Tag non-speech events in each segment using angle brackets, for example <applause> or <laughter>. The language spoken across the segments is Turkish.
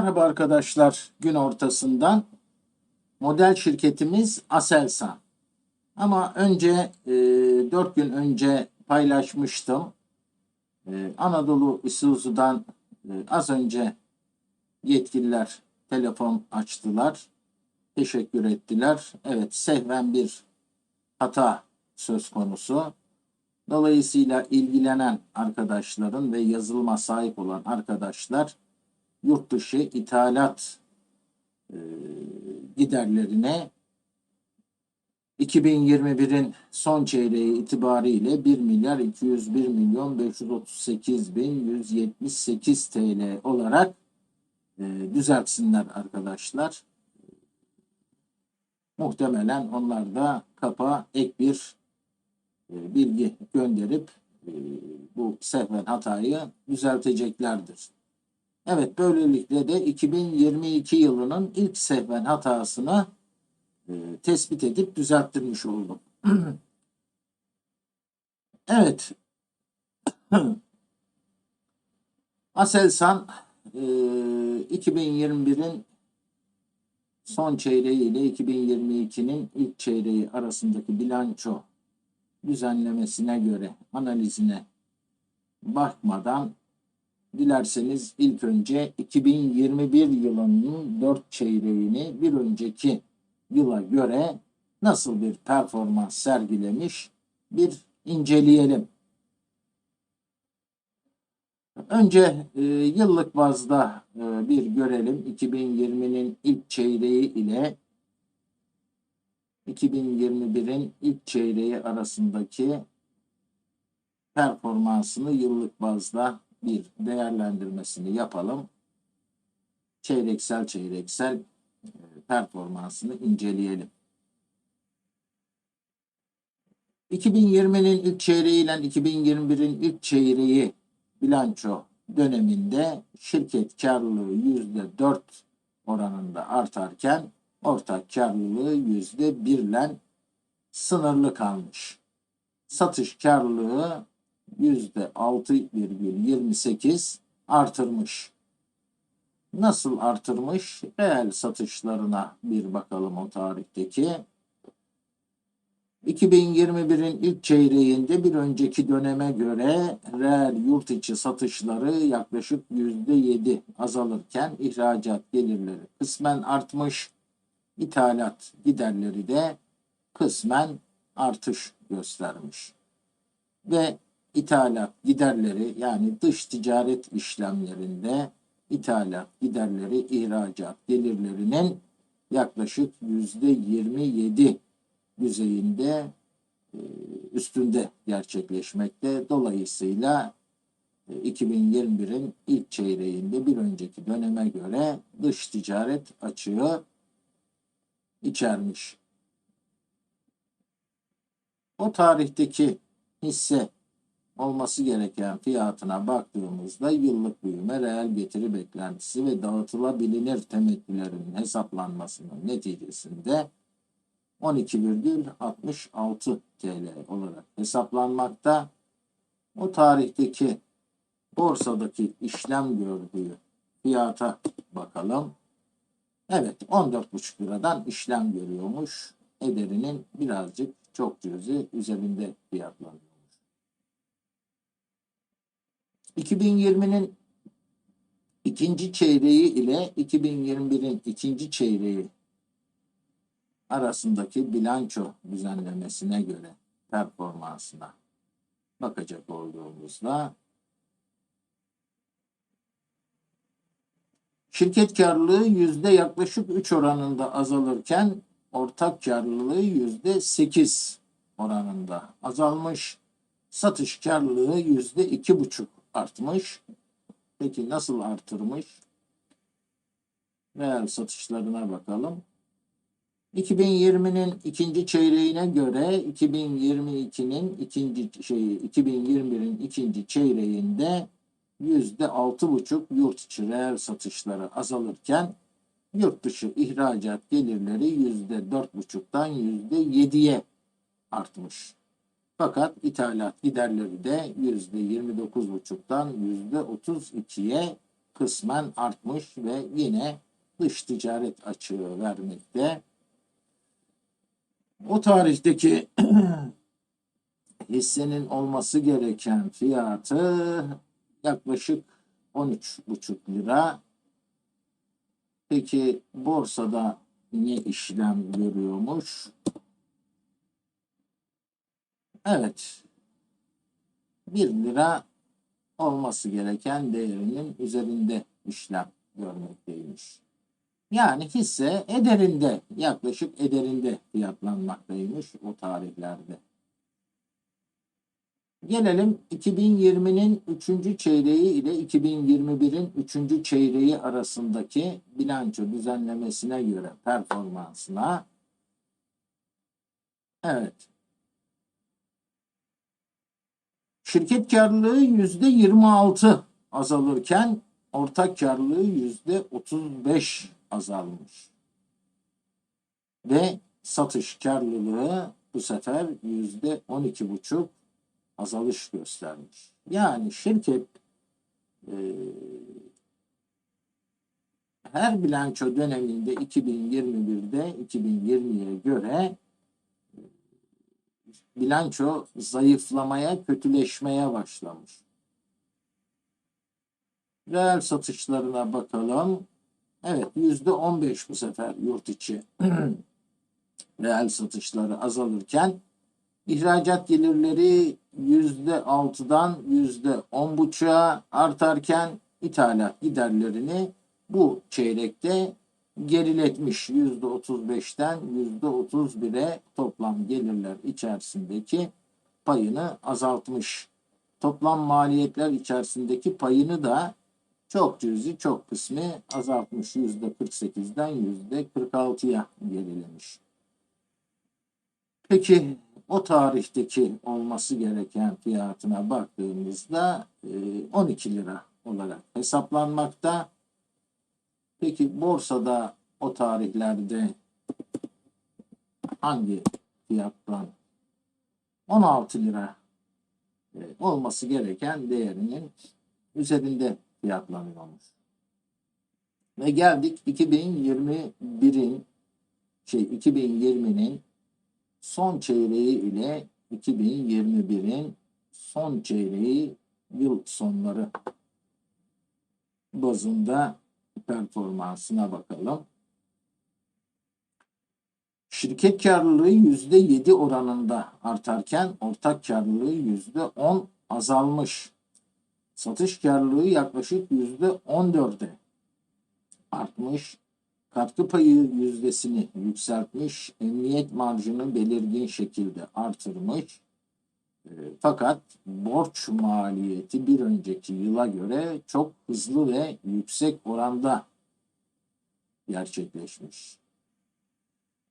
Merhaba arkadaşlar. Gün ortasından model şirketimiz Aselsan. Ama önce e, 4 gün önce paylaşmıştım. E, Anadolu Isuzu'dan e, az önce yetkililer telefon açtılar. Teşekkür ettiler. Evet sehven bir hata söz konusu. Dolayısıyla ilgilenen arkadaşların ve yazılıma sahip olan arkadaşlar yurt dışı ithalat e, giderlerine 2021'in son çeyreği itibariyle 1 milyar 201 milyon 538 bin 178 TL olarak e, düzeltsinler arkadaşlar. Muhtemelen onlar da kapa ek bir e, bilgi gönderip e, bu sehven hatayı düzelteceklerdir. Evet böylelikle de 2022 yılının ilk sehven hatasını e, tespit edip düzelttirmiş oldum. <clears throat> evet. <clears throat> Aselsan e, 2021'in son çeyreği ile 2022'nin ilk çeyreği arasındaki bilanço düzenlemesine göre analizine bakmadan dilerseniz ilk önce 2021 yılının 4 çeyreğini bir önceki yıla göre nasıl bir performans sergilemiş bir inceleyelim. Önce e, yıllık bazda e, bir görelim. 2020'nin ilk çeyreği ile 2021'in ilk çeyreği arasındaki performansını yıllık bazda bir değerlendirmesini yapalım. Çeyreksel çeyreksel e, performansını inceleyelim. 2020'nin ilk çeyreği ile 2021'in ilk çeyreği bilanço döneminde şirket karlılığı %4 oranında artarken ortak karlılığı %1 ile sınırlı kalmış. Satış karlılığı %6,28 artırmış. Nasıl artırmış? Reel satışlarına bir bakalım o tarihteki. 2021'in ilk çeyreğinde bir önceki döneme göre reel yurt içi satışları yaklaşık %7 azalırken ihracat gelirleri kısmen artmış, ithalat giderleri de kısmen artış göstermiş. Ve ithalat giderleri yani dış ticaret işlemlerinde ithalat giderleri ihracat gelirlerinin yaklaşık yüzde 27 düzeyinde e, üstünde gerçekleşmekte. Dolayısıyla 2021'in e, ilk çeyreğinde bir önceki döneme göre dış ticaret açığı içermiş. O tarihteki hisse olması gereken fiyatına baktığımızda yıllık büyüme, reel getiri beklentisi ve dağıtılabilir temettülerin hesaplanmasının neticesinde 12,66 TL olarak hesaplanmakta. O tarihteki borsadaki işlem gördüğü fiyata bakalım. Evet 14,5 liradan işlem görüyormuş. Ederinin birazcık çok cüzi üzerinde fiyatlanıyor. 2020'nin ikinci çeyreği ile 2021'in ikinci çeyreği arasındaki bilanço düzenlemesine göre performansına bakacak olduğumuzda şirket karlılığı yüzde yaklaşık 3 oranında azalırken ortak karlılığı yüzde 8 oranında azalmış. Satış karlılığı yüzde iki buçuk artmış. Peki nasıl artırmış? Reel satışlarına bakalım. 2020'nin ikinci çeyreğine göre 2022'nin ikinci şey 2021'in ikinci çeyreğinde yüzde altı buçuk yurt içi reel satışları azalırken yurt dışı ihracat gelirleri yüzde dört buçuktan yüzde yediye artmış. Fakat ithalat giderleri de %29,5'tan %32'ye kısmen artmış ve yine dış ticaret açığı vermekte. O tarihteki <clears throat> hissenin olması gereken fiyatı yaklaşık 13,5 lira. Peki borsada ne işlem görüyormuş? Evet. 1 lira olması gereken değerinin üzerinde işlem görmekteymiş. Yani hisse ederinde, yaklaşık ederinde fiyatlanmaktaymış o tarihlerde. Gelelim 2020'nin 3. çeyreği ile 2021'in 3. çeyreği arasındaki bilanço düzenlemesine göre performansına. Evet. Şirket karlılığı %26 azalırken ortak karlılığı %35 azalmış. Ve satış karlılığı bu sefer %12,5 azalış göstermiş. Yani şirket e, her bilanço döneminde 2021'de 2020'ye göre bilanço zayıflamaya, kötüleşmeye başlamış. Reel satışlarına bakalım. Evet yüzde 15 bu sefer yurt içi <clears throat> reel satışları azalırken ihracat gelirleri yüzde altıdan yüzde on buçuğa artarken ithalat giderlerini bu çeyrekte geriletmiş yüzde otuz beşten yüzde otuz bire toplam gelirler içerisindeki payını azaltmış. Toplam maliyetler içerisindeki payını da çok cüzi, çok kısmı azaltmış. Yüzde 48'den yüzde 46'ya gerilemiş. Peki o tarihteki olması gereken fiyatına baktığımızda 12 lira olarak hesaplanmakta. Peki borsada o tarihlerde hangi fiyattan 16 lira olması gereken değerinin üzerinde fiyatlanıyormuş. Ve geldik 2021'in şey 2020'nin son çeyreği ile 2021'in son çeyreği yıl sonları bazında performansına bakalım. Şirket karlılığı yüzde yedi oranında artarken ortak karlılığı yüzde on azalmış. Satış karlılığı yaklaşık yüzde on dörde artmış katkı payı yüzdesini yükseltmiş, emniyet marjını belirgin şekilde artırmış. E, fakat borç maliyeti bir önceki yıla göre çok hızlı ve yüksek oranda gerçekleşmiş.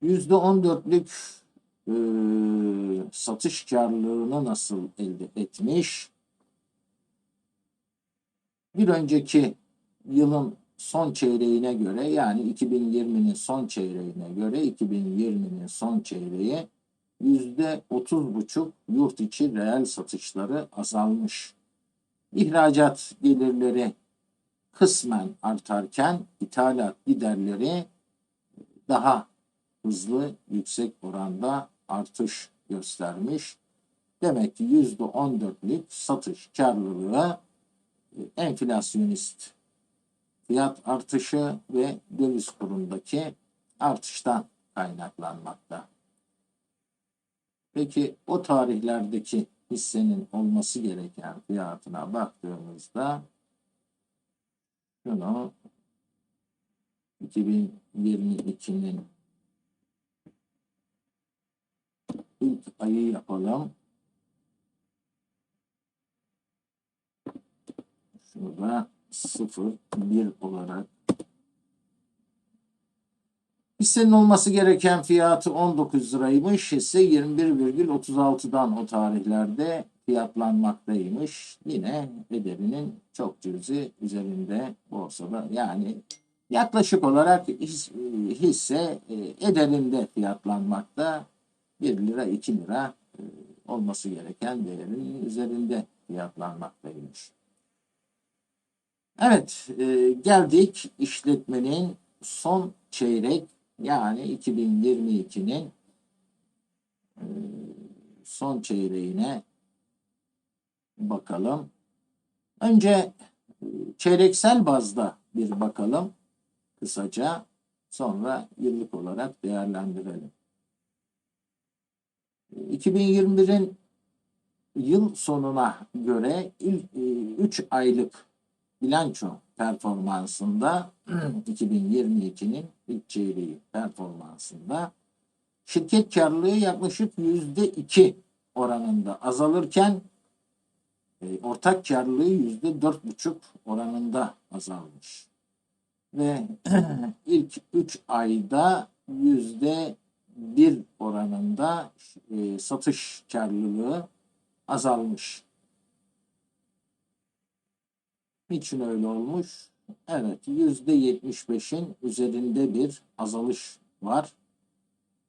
%14'lük e, satış karlılığını nasıl elde etmiş? Bir önceki yılın son çeyreğine göre yani 2020'nin son çeyreğine göre 2020'nin son çeyreği yüzde otuz buçuk yurt içi reel satışları azalmış. İhracat gelirleri kısmen artarken ithalat giderleri daha hızlı yüksek oranda artış göstermiş. Demek ki yüzde on dörtlük satış karlılığı enflasyonist fiyat artışı ve döviz kurundaki artıştan kaynaklanmakta. Peki o tarihlerdeki hissenin olması gereken fiyatına baktığımızda şunu 2022'nin ilk ayı yapalım. Şurada 0, 1 olarak Hissenin olması gereken fiyatı 19 liraymış. Hisse 21,36'dan o tarihlerde fiyatlanmaktaymış. Yine ederinin çok cüzi üzerinde borsada. Yani yaklaşık olarak hisse e, ederinde fiyatlanmakta. 1 lira 2 lira e, olması gereken değerinin üzerinde fiyatlanmaktaymış. Evet, e, geldik işletmenin son çeyrek yani 2022'nin e, son çeyreğine bakalım. Önce e, çeyreksel bazda bir bakalım kısaca. Sonra yıllık olarak değerlendirelim. 2021'in yıl sonuna göre ilk 3 aylık bilanço performansında 2022'nin ilk çeyreği performansında şirket karlılığı yaklaşık yüzde iki oranında azalırken e, ortak karlılığı yüzde dört buçuk oranında azalmış. Ve <clears throat> ilk üç ayda yüzde bir oranında e, satış karlılığı azalmış. Niçin öyle olmuş? Evet, yüzde yetmiş beşin üzerinde bir azalış var.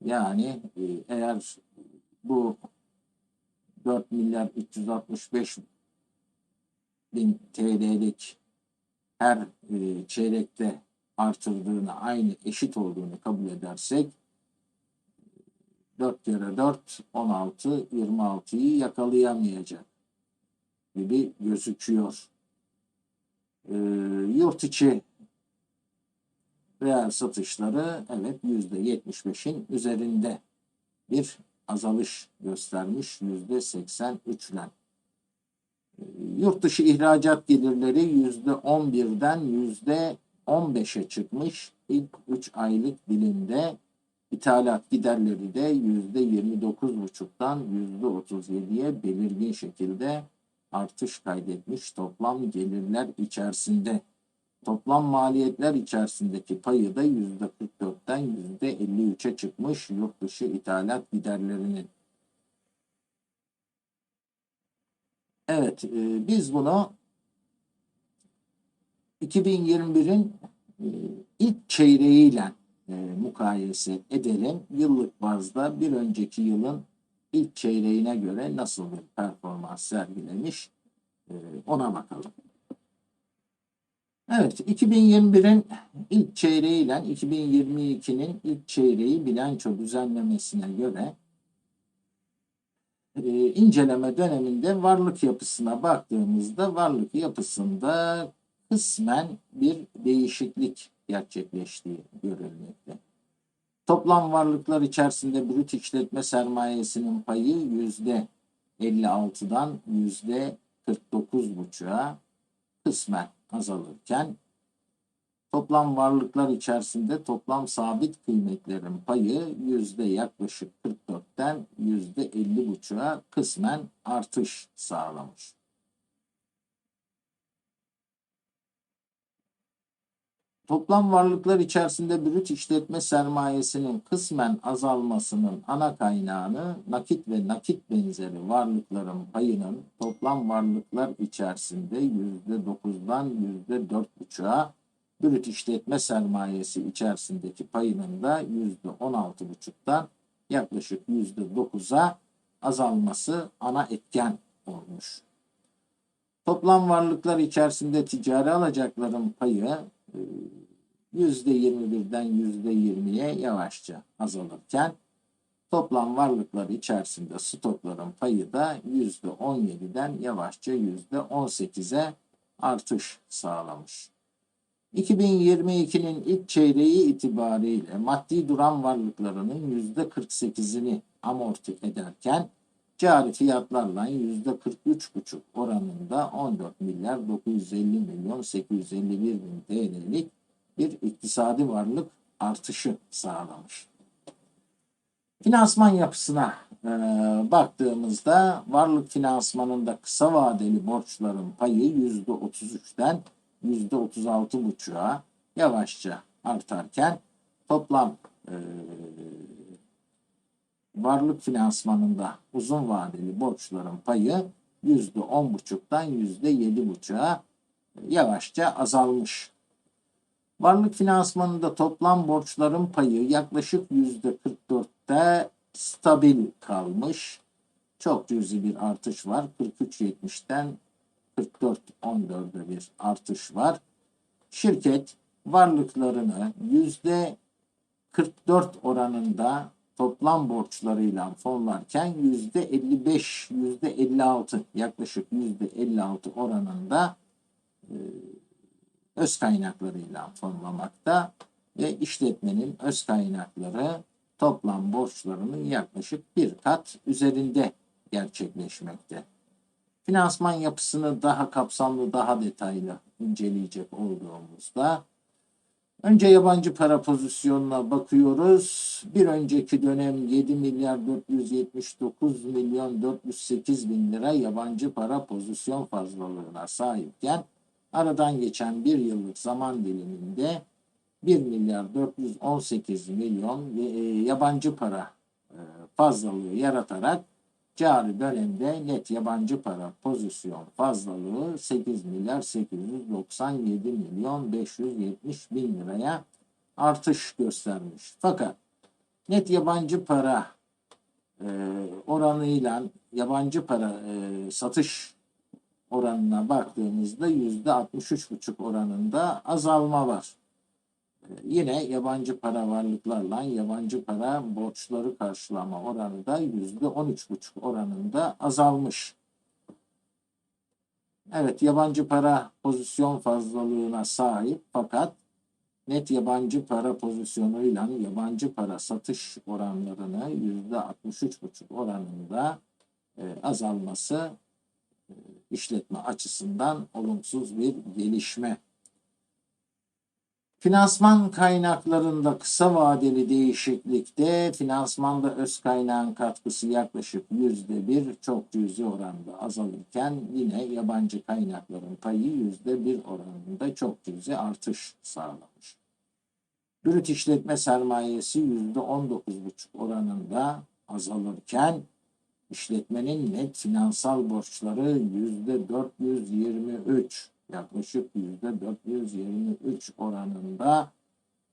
Yani e, eğer bu 4 milyar 365 bin TL'lik her e, çeyrekte artırdığını, aynı eşit olduğunu kabul edersek 4 kere 4 16 26'yı yakalayamayacak gibi gözüküyor. E, yurt içi reel satışları evet %75'in üzerinde bir azalış göstermiş %83 ile. E, yurt dışı ihracat gelirleri %11'den %15'e çıkmış. İlk 3 aylık dilimde ithalat giderleri de %29,5'tan %37'ye belirgin şekilde artış kaydetmiş toplam gelirler içerisinde. Toplam maliyetler içerisindeki payı da %44'ten %53'e çıkmış yurt dışı ithalat giderlerinin. Evet, e, biz bunu 2021'in e, ilk çeyreğiyle e, mukayese edelim. Yıllık bazda bir önceki yılın ilk çeyreğine göre nasıl bir performans sergilemiş e, ona bakalım. Evet, 2021'in ilk çeyreği ile 2022'nin ilk çeyreği bilanço düzenlemesine göre e, inceleme döneminde varlık yapısına baktığımızda varlık yapısında kısmen bir değişiklik gerçekleştiği görülmekte. Toplam varlıklar içerisinde brüt işletme sermayesinin payı yüzde 56'dan yüzde 49,5'a kısmen azalırken toplam varlıklar içerisinde toplam sabit kıymetlerin payı yüzde yaklaşık 44'ten yüzde 50,5'a kısmen artış sağlamış. Toplam varlıklar içerisinde brüt işletme sermayesinin kısmen azalmasının ana kaynağını nakit ve nakit benzeri varlıkların payının toplam varlıklar içerisinde %9'dan %4,5'a brüt işletme sermayesi içerisindeki payının da %16,5'tan yaklaşık %9'a azalması ana etken olmuş. Toplam varlıklar içerisinde ticari alacakların payı %21'den %20'ye yavaşça azalırken toplam varlıklar içerisinde stokların payı da %17'den yavaşça %18'e artış sağlamış. 2022'nin ilk çeyreği itibariyle maddi duran varlıklarının %48'ini amorti ederken cari fiyatlarla %43,5 oranında 14 milyar 950 milyon 851 bin TL'lik bir iktisadi varlık artışı sağlamış. Finansman yapısına e, baktığımızda varlık finansmanında kısa vadeli borçların payı %33'ten %36,5'a yavaşça artarken toplam e, varlık finansmanında uzun vadeli borçların payı %10,5'tan %7,5'a yavaşça azalmış. Varlık finansmanında toplam borçların payı yaklaşık %44'te stabil kalmış. Çok cüzi bir artış var. 43.70'ten 44.14'de bir artış var. Şirket varlıklarını yüzde 44 oranında toplam borçlarıyla fonlarken yüzde 55, yüzde 56 yaklaşık yüzde 56 oranında e, öz kaynaklarıyla fonlamakta ve işletmenin öz kaynakları toplam borçlarının yaklaşık bir kat üzerinde gerçekleşmekte. Finansman yapısını daha kapsamlı, daha detaylı inceleyecek olduğumuzda önce yabancı para pozisyonuna bakıyoruz. Bir önceki dönem 7 milyar 479 milyon 408 bin lira yabancı para pozisyon fazlalığına sahipken aradan geçen bir yıllık zaman diliminde 1 milyar 418 milyon e, yabancı para e, fazlalığı yaratarak cari dönemde net yabancı para pozisyon fazlalığı 8 milyar 897 milyon 570 bin liraya artış göstermiş. Fakat net yabancı para e, oranıyla yabancı para e, satış oranına baktığımızda yüzde 63,5 oranında azalma var. E, yine yabancı para varlıklarla yabancı para borçları karşılama oranı da yüzde 13,5 oranında azalmış. Evet yabancı para pozisyon fazlalığına sahip fakat net yabancı para pozisyonuyla yabancı para satış oranlarını yüzde 63,5 oranında e, azalması işletme açısından olumsuz bir gelişme. Finansman kaynaklarında kısa vadeli değişiklikte finansmanda öz kaynağın katkısı yaklaşık yüzde bir çok cüzi oranda azalırken yine yabancı kaynakların payı yüzde bir oranında çok cüzi artış sağlamış. Brüt işletme sermayesi yüzde on dokuz buçuk oranında azalırken işletmenin net finansal borçları yüzde 423 yaklaşık yüzde 423 oranında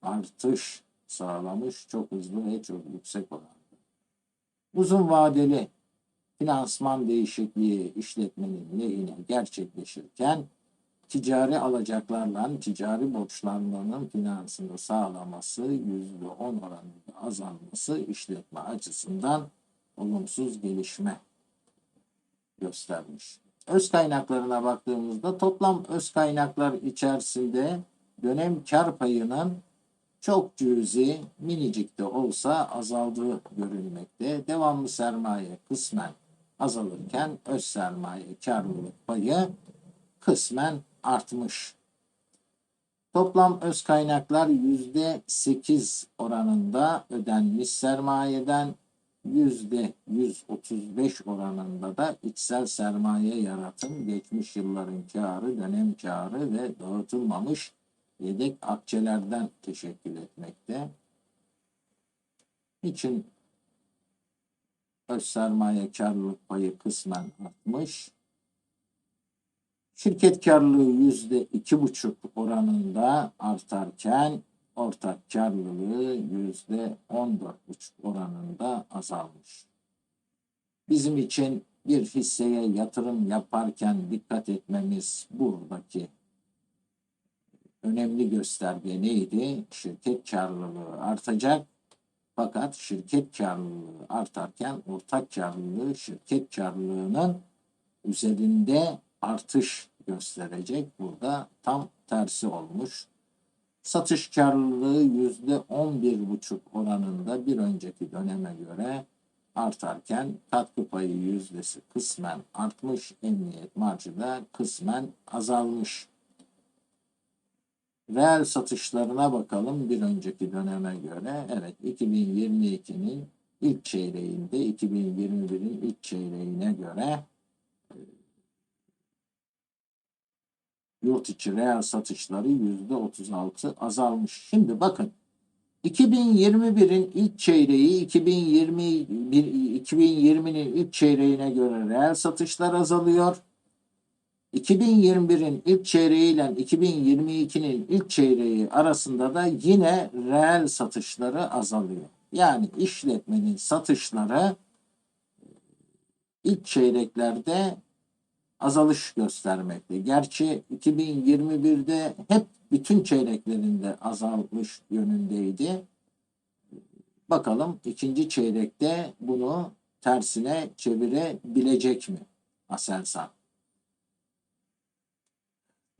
artış sağlamış çok hızlı ve çok yüksek oranda. Uzun vadeli finansman değişikliği işletmenin lehine gerçekleşirken ticari alacaklarla ticari borçlanmanın finansını sağlaması yüzde on oranında azalması işletme açısından olumsuz gelişme göstermiş. Öz kaynaklarına baktığımızda toplam öz kaynaklar içerisinde dönem kar payının çok cüzi minicik de olsa azaldığı görülmekte. Devamlı sermaye kısmen azalırken öz sermaye karlılık payı kısmen artmış. Toplam öz kaynaklar %8 oranında ödenmiş sermayeden yüzde 135 oranında da içsel sermaye yaratım, geçmiş yılların karı, dönem karı ve dağıtılmamış yedek akçelerden teşekkül etmekte. İçin öz sermaye karlılık payı kısmen artmış. Şirket karlılığı yüzde iki buçuk oranında artarken ortak karlılığı yüzde on dört buçuk oranında azalmış. Bizim için bir hisseye yatırım yaparken dikkat etmemiz buradaki önemli gösterge neydi? Şirket karlılığı artacak. Fakat şirket karlılığı artarken ortak karlılığı şirket karlılığının üzerinde artış gösterecek. Burada tam tersi olmuş. Satış karlılığı yüzde on bir buçuk oranında bir önceki döneme göre artarken katkı payı yüzdesi kısmen artmış, emniyet marjı da kısmen azalmış. Reel satışlarına bakalım bir önceki döneme göre. Evet 2022'nin ilk çeyreğinde 2021'in ilk çeyreğine göre yurt içi reel satışları yüzde 36 azalmış. Şimdi bakın 2021'in ilk çeyreği 2021 2020'nin ilk çeyreğine göre reel satışlar azalıyor. 2021'in ilk çeyreği ile 2022'nin ilk çeyreği arasında da yine reel satışları azalıyor. Yani işletmenin satışları ilk çeyreklerde azalış göstermekte. Gerçi 2021'de hep bütün çeyreklerinde azalmış yönündeydi. Bakalım ikinci çeyrekte bunu tersine çevirebilecek mi Aselsan?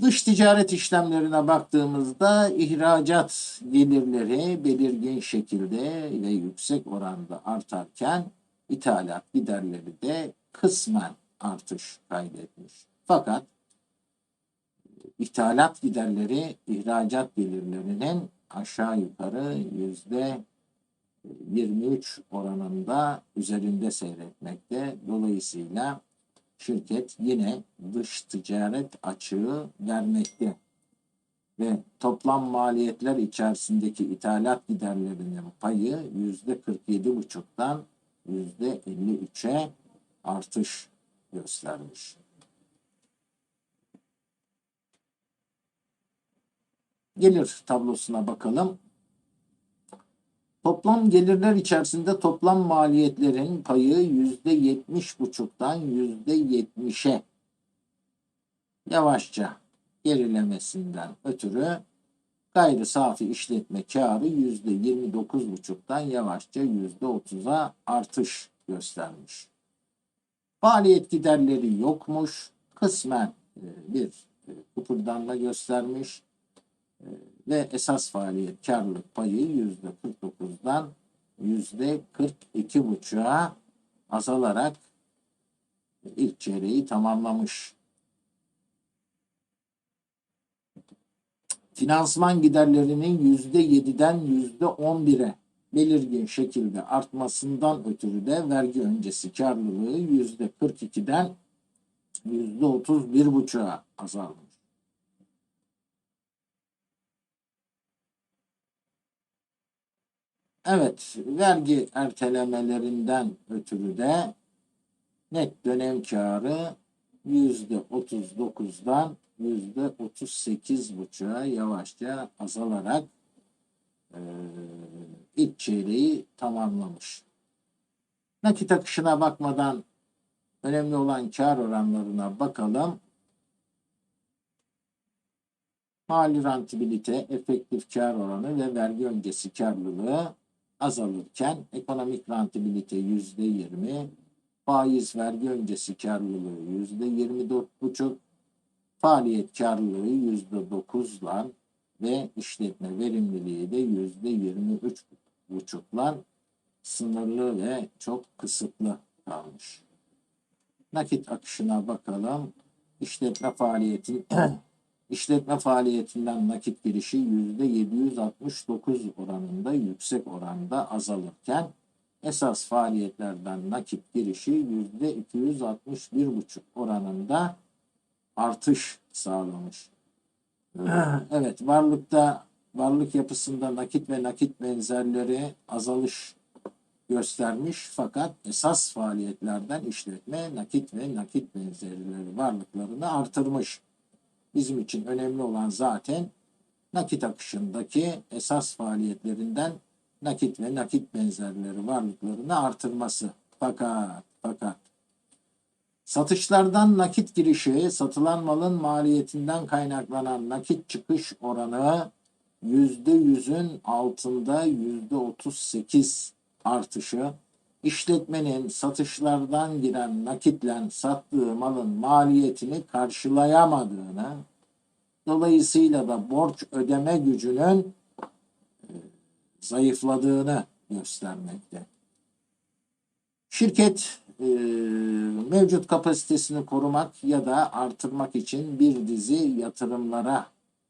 Dış ticaret işlemlerine baktığımızda ihracat gelirleri belirgin şekilde ve yüksek oranda artarken ithalat giderleri de kısmen artış kaydetmiş. Fakat ithalat giderleri ihracat gelirlerinin aşağı yukarı yüzde 23 oranında üzerinde seyretmekte. Dolayısıyla şirket yine dış ticaret açığı vermekte ve toplam maliyetler içerisindeki ithalat giderlerinin payı yüzde 47,5'tan yüzde 53'e artış göstermiş. Gelir tablosuna bakalım. Toplam gelirler içerisinde toplam maliyetlerin payı yüzde yetmiş buçuktan yüzde yetmişe yavaşça gerilemesinden ötürü gayri safi işletme karı yüzde yirmi dokuz buçuktan yavaşça yüzde otuza artış göstermiş. Faaliyet giderleri yokmuş. Kısmen e, bir e, kıpırdanma göstermiş e, ve esas faaliyet karlılık payı yüzde 49'dan yüzde 42,5'a azalarak ilk çeyreği tamamlamış. Finansman giderlerinin yüzde 7'den yüzde 11'e belirgin şekilde artmasından ötürü de vergi öncesi karlılığı yüzde 42'den yüzde 31,5'a azalmış. Evet, vergi ertelemelerinden ötürü de net dönem karı yüzde 39'dan yüzde 38,5'a yavaşça azalarak e, ilk çeyreği tamamlamış. Nakit akışına bakmadan önemli olan kar oranlarına bakalım. Mali rantibilite, efektif kar oranı ve vergi öncesi karlılığı azalırken ekonomik rantibilite yüzde yirmi, faiz vergi öncesi karlılığı yüzde yirmi dört buçuk, faaliyet karlılığı yüzde dokuzla ve işletme verimliliği de yüzde yirmi üç buçukla sınırlı ve çok kısıtlı kalmış. Nakit akışına bakalım. İşletme faaliyetin <clears throat> işletme faaliyetinden nakit girişi yüzde 769 oranında yüksek oranda azalırken esas faaliyetlerden nakit girişi yüzde 261,5 oranında artış sağlamış. Evet, varlıkta varlık yapısında nakit ve nakit benzerleri azalış göstermiş fakat esas faaliyetlerden işletme nakit ve nakit benzerleri varlıklarını artırmış. Bizim için önemli olan zaten nakit akışındaki esas faaliyetlerinden nakit ve nakit benzerleri varlıklarını artırması. Fakat fakat Satışlardan nakit girişi, satılan malın maliyetinden kaynaklanan nakit çıkış oranı yüzde yüzün altında yüzde otuz sekiz artışı, işletmenin satışlardan giren nakitle sattığı malın maliyetini karşılayamadığını, dolayısıyla da borç ödeme gücünün e, zayıfladığını göstermekte. Şirket e, mevcut kapasitesini korumak ya da artırmak için bir dizi yatırımlara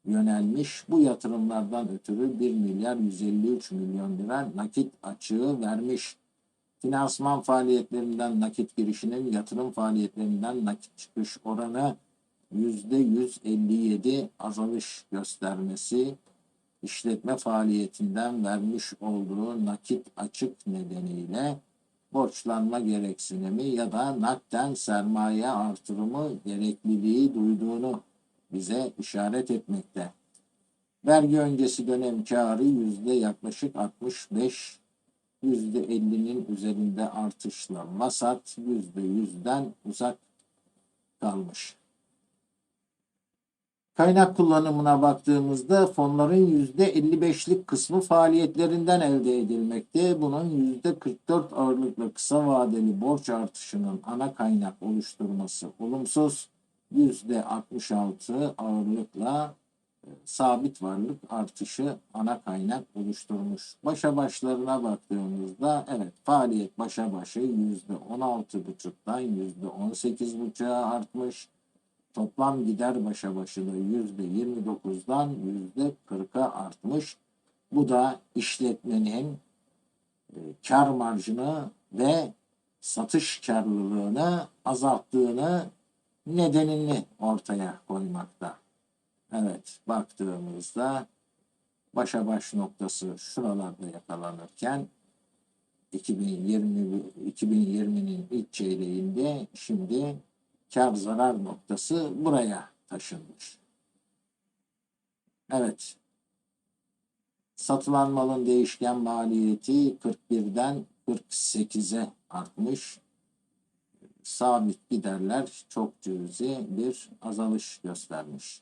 yönelmiş. Bu yatırımlardan ötürü 1 milyar 153 milyon lira nakit açığı vermiş. Finansman faaliyetlerinden nakit girişinin yatırım faaliyetlerinden nakit çıkış oranı %157 azalış göstermesi işletme faaliyetinden vermiş olduğu nakit açık nedeniyle borçlanma gereksinimi ya da nakden sermaye artırımı gerekliliği duyduğunu bize işaret etmekte. Vergi öncesi dönem karı yüzde yaklaşık 65, yüzde 50'nin üzerinde artışla Masat yüzde yüzden uzak kalmış. Kaynak kullanımına baktığımızda fonların %55'lik kısmı faaliyetlerinden elde edilmekte. Bunun %44 ağırlıklı kısa vadeli borç artışının ana kaynak oluşturması olumsuz. %66 ağırlıkla e, sabit varlık artışı ana kaynak oluşturmuş. Başa başlarına baktığımızda evet faaliyet başa başı %16,5'dan %18,5'a artmış. Toplam gider başa başı da %29'dan %40'a artmış. Bu da işletmenin e, kar marjını ve satış karlılığını azalttığını nedenini ortaya koymakta. Evet, baktığımızda başa baş noktası şuralarda yakalanırken 2020 2020'nin ilk çeyreğinde şimdi kar zarar noktası buraya taşınmış. Evet. Satılan malın değişken maliyeti 41'den 48'e artmış. Sabit giderler çok cüzi bir azalış göstermiş.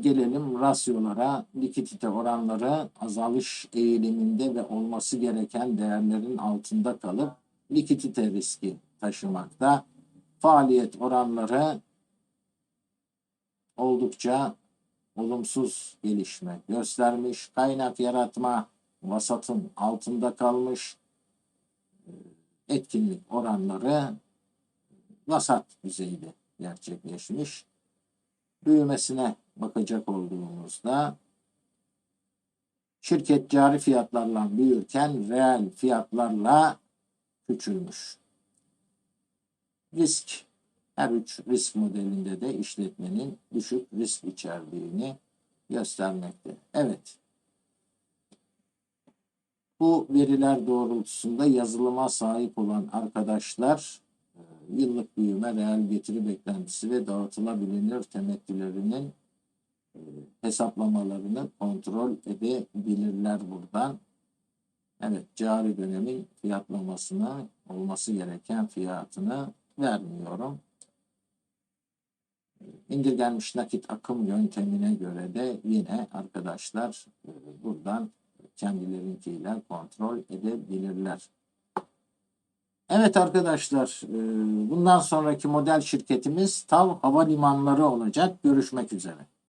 gelelim rasyolara, likidite oranları azalış eğiliminde ve olması gereken değerlerin altında kalıp likidite riski taşımakta. Faaliyet oranları oldukça olumsuz gelişme göstermiş. Kaynak yaratma vasatın altında kalmış. Etkinlik oranları vasat düzeyde gerçekleşmiş. Büyümesine bakacak olduğumuzda şirket cari fiyatlarla büyürken reel fiyatlarla küçülmüş. Risk her üç risk modelinde de işletmenin düşük risk içerdiğini göstermekte. Evet. Bu veriler doğrultusunda yazılıma sahip olan arkadaşlar e, yıllık büyüme, reel getiri beklentisi ve dağıtılabilir temettülerinin e, hesaplamalarını kontrol edebilirler buradan. Evet, cari dönemin fiyatlamasını olması gereken fiyatını vermiyorum. İndirgenmiş nakit akım yöntemine göre de yine arkadaşlar e, buradan kendilerinkiyle kontrol edebilirler. Evet arkadaşlar, e, bundan sonraki model şirketimiz TAV Havalimanları olacak. Görüşmek üzere.